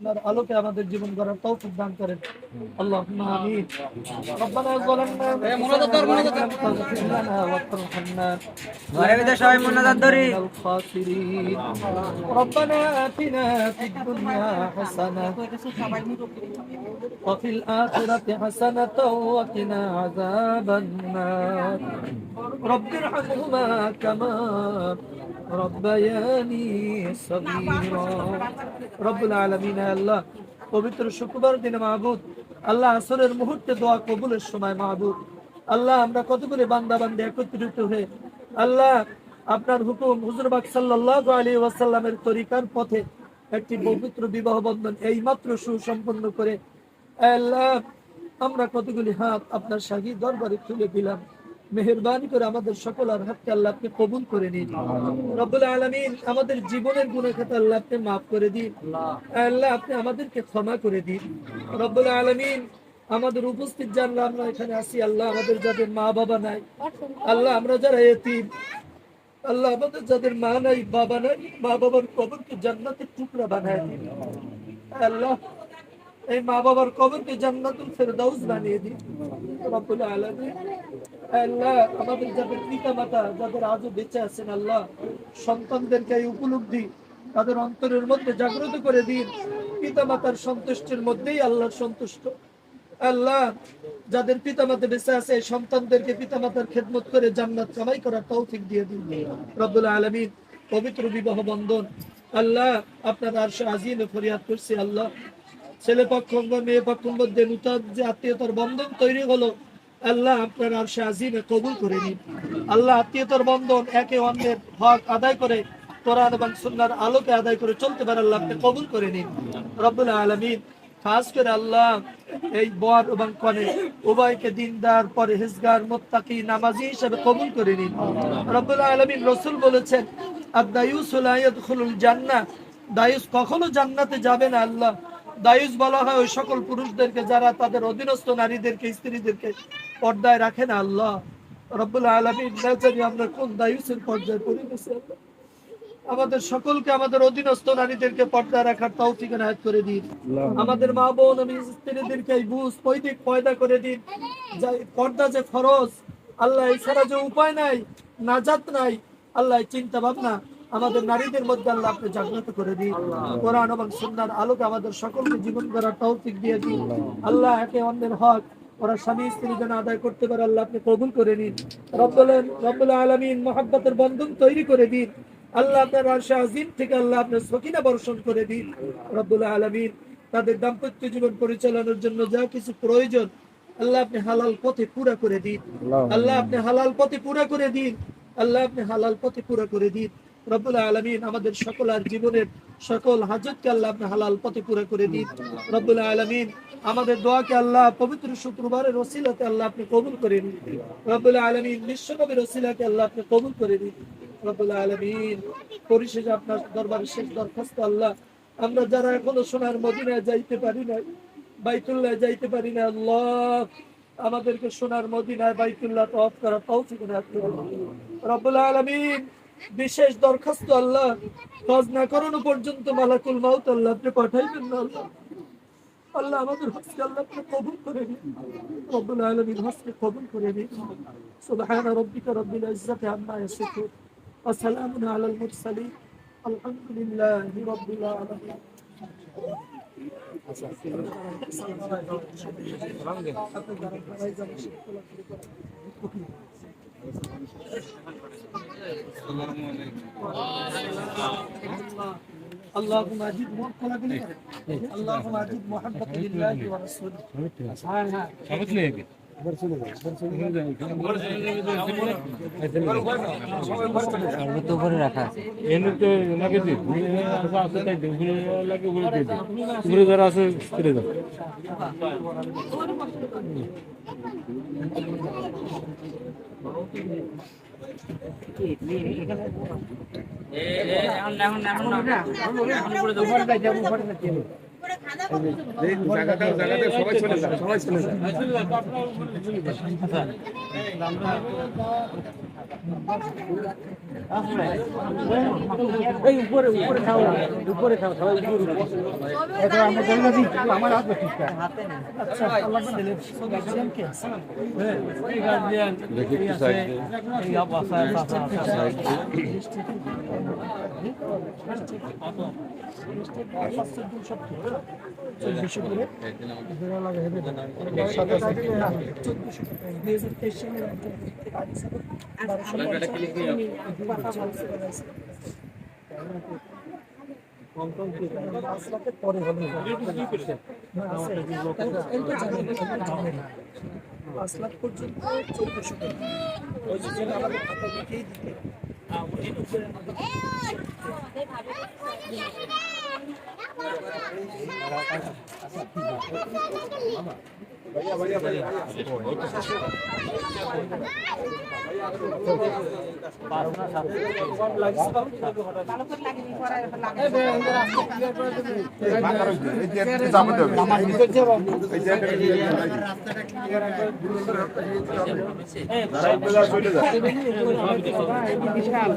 আপনার আলোকে আমাদের জীবন গড়ার তৌফিক দান করেন আল্লাহুম্মা আমিন রব্বানা যালামনা ফাগফির লানা ওয়ারহামনা ঘরে ভিতরে সবাই মনোজাত ধরি من الخاسرين ربنا آتنا في الدنيا حسنة وفي الآخرة حسنة وقنا عذاب النار رب ارحمهما كما পবিত্র শুক্রবার দিনে মাহবুদ আল্লাহ আসরের মুহূর্তে দোয়া কবুলের সময় মাহবুদ আল্লাহ, আমরা কতগুলি বান্দা বান্দি একত্রিত হয়ে, আল্লাহ, আপনার হুকুম হুজুরবাগ সাল্লাহ আলী ওয়াসাল্লামের তরিকার পথে একটি পবিত্র বিবাহ বন্ধন এই মাত্র সুসম্পন্ন করে, আল্লাহ, আমরা কতগুলি হাত আপনার সাহি দরবারে তুলে দিলাম। মেহেরবানি করে আমাদের সকল আর হাতকে আল্লাহ আপনি কবুল করে নিন। রব্বুল আলামিন, আমাদের জীবনের গুণের খাতে আল্লাহ আপনি মাফ করে দিন। আল্লাহ, আপনি আমাদেরকে ক্ষমা করে দিন। রব্বুল আলামিন, আমাদের উপস্থিত জানলা আমরা এখানে আসি আল্লাহ আমাদের যাদের মা বাবা নাই, আল্লাহ আমরা যারা এতিম, আল্লাহ আমাদের যাদের মা নাই, বাবা নাই, মা বাবার কবরকে জান্নাতের টুকরা বানায় দিন। আল্লাহ, এই মা বাবার কবরকে জান্নাতুল ফেরদাউস বানিয়ে দিন। রব্বুল আলামিন আল্লাহ, আমাদের যাদের পিতা মাতা যাদের আজও বেঁচে আছেন আল্লাহ, সন্তানদেরকে এই উপলব্ধি তাদের অন্তরের মধ্যে জাগ্রত করে দিন। পিতা মাতার সন্তুষ্টির মধ্যেই সন্তুষ্ট। আল্লাহ, যাদের পিতা মাতা বেঁচে আছে সন্তানদেরকে পিতা মাতার খেদমত করে জান্নাত কামাই করার তৌফিক দিয়ে দিন। রব্বুল আলামিন, পবিত্র বিবাহ বন্ধন। আল্লাহ, আপনার আর আজিমে ফরিয়াদ করছি আল্লাহ। ছেলে পক্ষ মেয়ে পক্ষের মধ্যে নূতন যে আত্মীয়তার বন্ধন তৈরি হলো আল্লাহ আপনার আর আজিমে কবুল করে নিন। আল্লাহ আত্মীয়তার বন্ধন একে অন্যের হক আদায় করে, কোরআন এবং সুন্নার আলোকে আদায় করে চলতে পারে, আল্লাহ আপনি কবুল করে নিন। রব্বুল আলামিন, খাস করে আল্লাহ এই বর এবং কনে উভয়কে দিনদার পরে হিজগার মোত্তাকি, নামাজি হিসেবে কবুল করে নিন। রব্বুল আলামিন রসুল বলেছেন লা ইয়াদখুলুল জান্নাহ। দায়ুস কখনো জান্নাতে যাবে না, আল্লাহ। দায়ুস বলা হয় ওই সকল পুরুষদেরকে যারা তাদের অধীনস্থ নারীদেরকে স্ত্রীদেরকে পর্দায় রাখে না আল্লাহ। রব্বুল আলামিন না জানি আমরা কোন দায়ুসের পর্যায়ে পড়ে গেছি আল্লাহ? আমাদের সকলকে আমাদের অধীনস্থ নারীদেরকে পর্দা রাখার তৌফিক এনায়েত করে দিন। আমাদের মা বোন স্ত্রীদেরকে এই বুঝ পৈদিক পয়দা করে দিন। পর্দা যে ফরজ আল্লাহ এছাড়া যে উপায় নাই নাজাত নাই আল্লাহ চিন্তা ভাবনা আমাদের নারীদের মধ্যে আল্লাহ আপনি জাগ্রত করে দিন। কোরআন এবং সুন্নার আলোকে আমাদের সকলকে জীবন করার তৌফিক দিয়ে দিন। আল্লাহ একে অন্যের হক ওরা স্বামী স্ত্রী যেন আদায় করতে পারে আল্লাহ আপনি কবুল করে নিন। রব্বুল রব্বুল আলমিন মহাব্বতের বন্ধন তৈরি করে দিন। আল্লাহ আপনার আজিম থেকে আল্লাহ আপনার সকিনা বর্ষণ করে দিন। রব্বুল আলমিন তাদের দাম্পত্য জীবন পরিচালনার জন্য যা কিছু প্রয়োজন আল্লাহ আপনি হালাল পথে পুরা করে দিন। আল্লাহ আপনি হালাল পথে পুরা করে দিন। আল্লাহ আপনি হালাল পথে পুরা করে দিন। রব্বুল আলমিন আমাদের সকল আর জীবনের সকল হাজতকে আল্লাহ আপনি হালাল পথে পুরা করে দিন। রব্বুল আলমিন আমাদের দোয়াকে আল্লাহ পবিত্র শুক্রবারের ওসিলাতে আল্লাহ আপনি কবুল করে নিন। রব্বুল আলমিন বিশ্বনবীর ওসিলাকে আল্লাহ আপনি কবুল করে নিন। রব্বুল আলমিন পরিশেষে আপনার শেষ দরখাস্ত আল্লাহ। আমরা যারা এখনও সোনার মদিনায় যাইতে পারি না বাইতুল্লাহ যাইতে পারি না আল্লাহ আমাদেরকে সোনার মদিনায় বাইতুল্লাহ তফ করা তৌফিক করুন। রব্বুল আলমিন বিশেষ দরখাস্ত আল্লাহ। হজ না করানো পর্যন্ত মালাকুল মাউত আল্লাহ আপনি পাঠাইবেন না আল্লাহ। আল্লাহ আমাদের হজকে আল্লাহ আপনি কবুল করে নিন। রব্বুল আলামিন হজকে কবুল করে নিন। সুবহান রাব্বিকা রাব্বিল ইজ্জাতি আম্মা ইয়াসিফুন। ওয়া সালামুন আলাল মুরসালিন। আলহামদুলিল্লাহি রাব্বিল আলামিন। اللهم اجد اللهم اجد محبة لله ورسوله ఏ ఏ উপরে রাখা আছে এনে তো লাগে দিই আছে তাই দিই ঘুরে লাগে ঘুরে দিয়ে দিই ঘুরে যারা আছে। করে দাও এখন এখন এখন না এখন করে দেবো দেখি একটু সাইড পাঁচ লাখ পর্যন্ত চোদ্দশো টাকা। ওই জন্য আমাদের খাতা লিখেই দিতে মামা বিশাল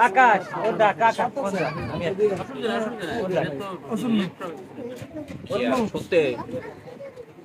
আকাশ ও দেখ আকাশ ওটার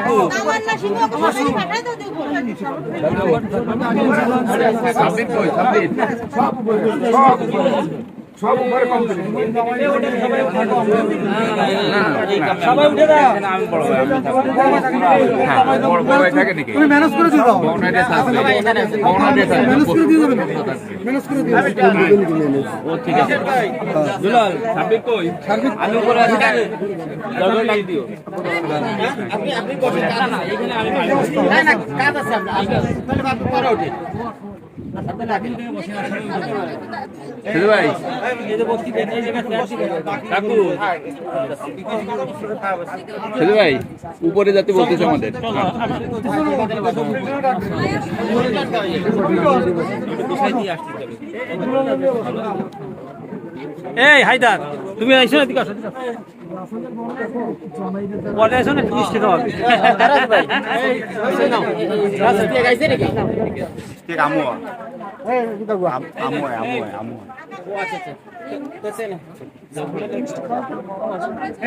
তো বাঁকা এটা তো শোনা না লিভার বয় ওটা হারাই না সবাই উঠে দাও তুমি ম্যানেজ করে দিও ম্যানেজ করে দিয়ে দেবেন ম্যানেজ করে দিয়ে দুলাল সাবিক কই? আমি উপরে আছি দিও ছেলে ভাই। কাকু। ছেলে ভাই উপরে যাতে বলতেছে আমাদের। এই হায়দার তুমি আইসো না দিকে আসো পরে আইসো না তিরিশ টাকা হবে।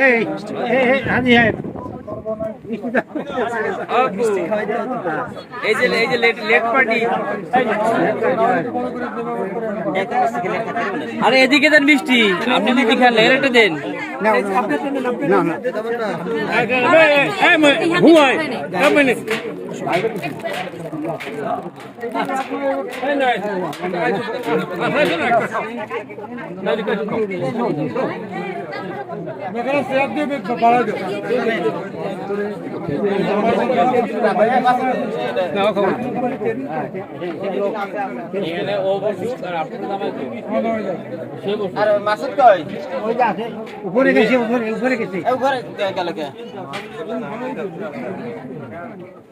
এই যে এই যে লেট লেট পার্টি আরে এদিকে দেন মিষ্টি আপনি দিদি খেলে এর দেন উপরে গেছে উপরে উপরে গেছে। উপরে উপরে চিপটা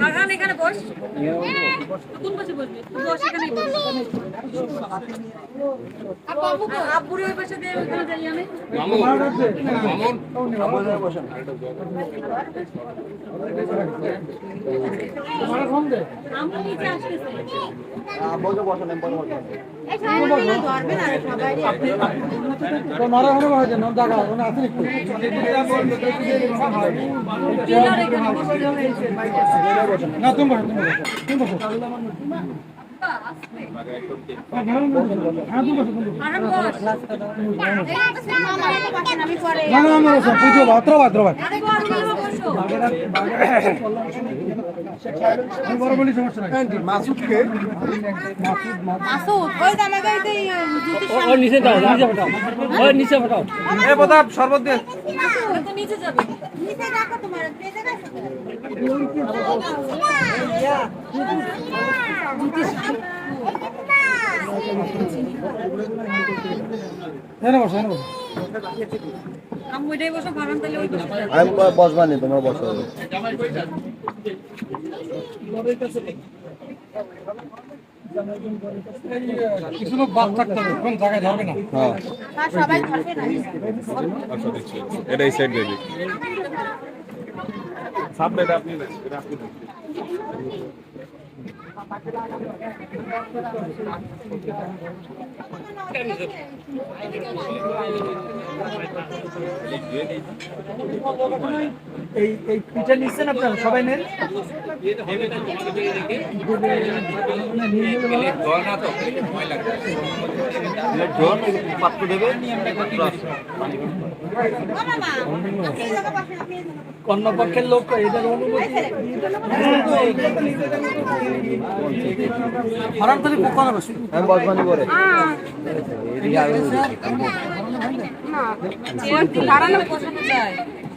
বাগান এখানে বস। কোন পাশে না তুমি তুমি হ্যাঁ মাসুদকে মাসুদ ওই জানা গাইতে ও নিচে দাও নিচে ফটাও ও নিচে ফটাও এ প্রতাপ শরবত দে নিচে যাবে নিচে রাখো তোমার আমি বসবানি তোমার বসো কিছু লোক বাদ থাকতে হবে কোন জায়গায় ধরবে না? হ্যাঁ সবাই ধরবে না এটাই সাইড দেবে সামনে এটা আপনি এটা আপনি এই এই পিঠা নিচ্ছেন আপনারা? সবাই নেন। পাত্র দেবে কন্যাপক্ষের লোক এদের অনুমতি হারাম আমি করে।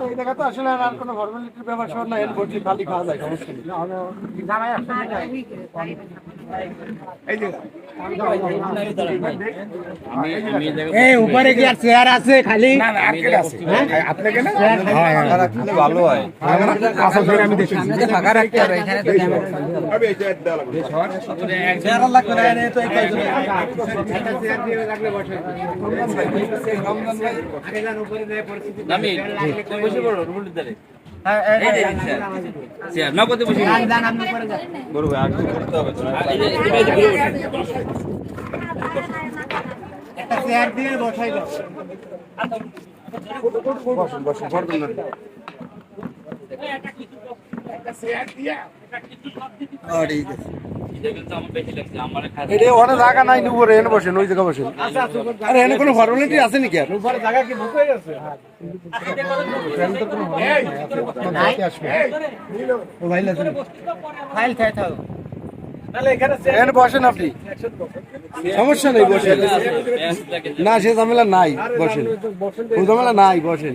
এই জায়গা তো আসলে আর কোনো ফর্মালিটির ব্যাপার সব না এর বসে খালি খাওয়া যায় সমস্যা নেই। এই উপরে কি আর চেয়ার আছে খালি? না না আছে আপনাকে না ভালো হয়। আমি ফাঁকা রাখতে হবে এখানে আমি বসে পড়ো রুলের ধারে নগদে বসে আর কিছু করতে হবে বসে চেয়ার দিয়ে বসাই দাও বসুন বসুন বসুন না এটা ওখানে জায়গা নাই উপরে এনে বসেন ওই জায়গা বসেন। আরে এনে কোনো ফর্মালিটি আছে নাকি আর? উপরে জায়গা কি বুক হয়ে গেছে? বসেন আপনি। সমস্যা নেই বসেন। না সে ঝামেলা নাই বসেন। ঝামেলা নাই বসেন।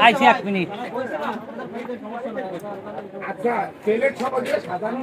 আইছি এক মিনিট আচ্ছা তেলের সাধারণ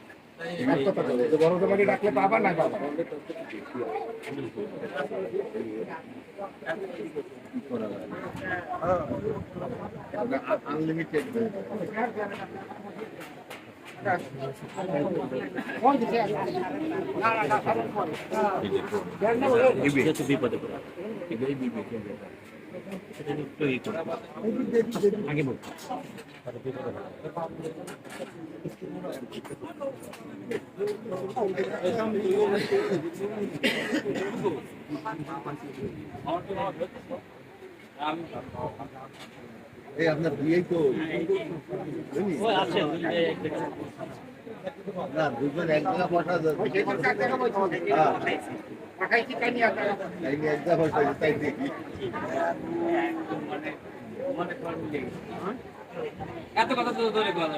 এক কথা বলব বড় জামাইকে ডাকলে পাবা না পাবা আনলিমিটেড বিপদে পড়ে আগে বল এই আপনার বিয়েই তো না দুজন এক জায়গা বসা হ্যাঁ এক জায়গা বসা তাই দেখি এত কথা তো ধরে কথা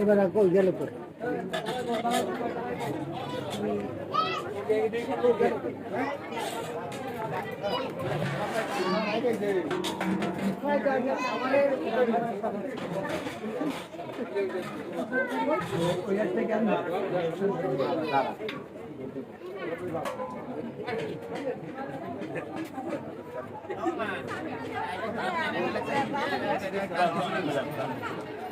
এবার কই গেল Thank you.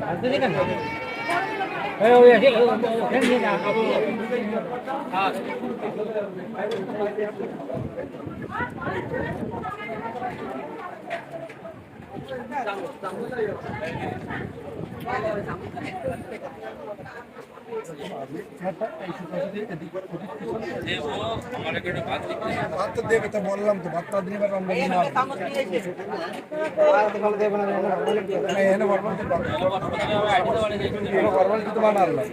把这个。哎呦，也行，赶紧的啊！好。ভাত তো দেবে তো বললাম তো ভাত তো দিবে রান্না দিন এনে বলবান তো বলবান বানাল না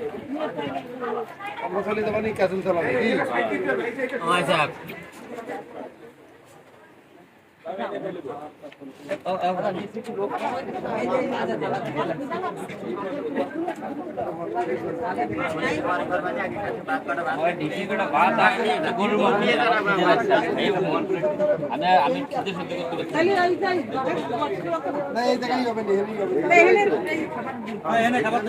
আমরা চলে যাবানি ক্যাসেল চালাবো কি আচ্ছা আমি করতে না এই জায়গায় হবে না না। এখানে খাবার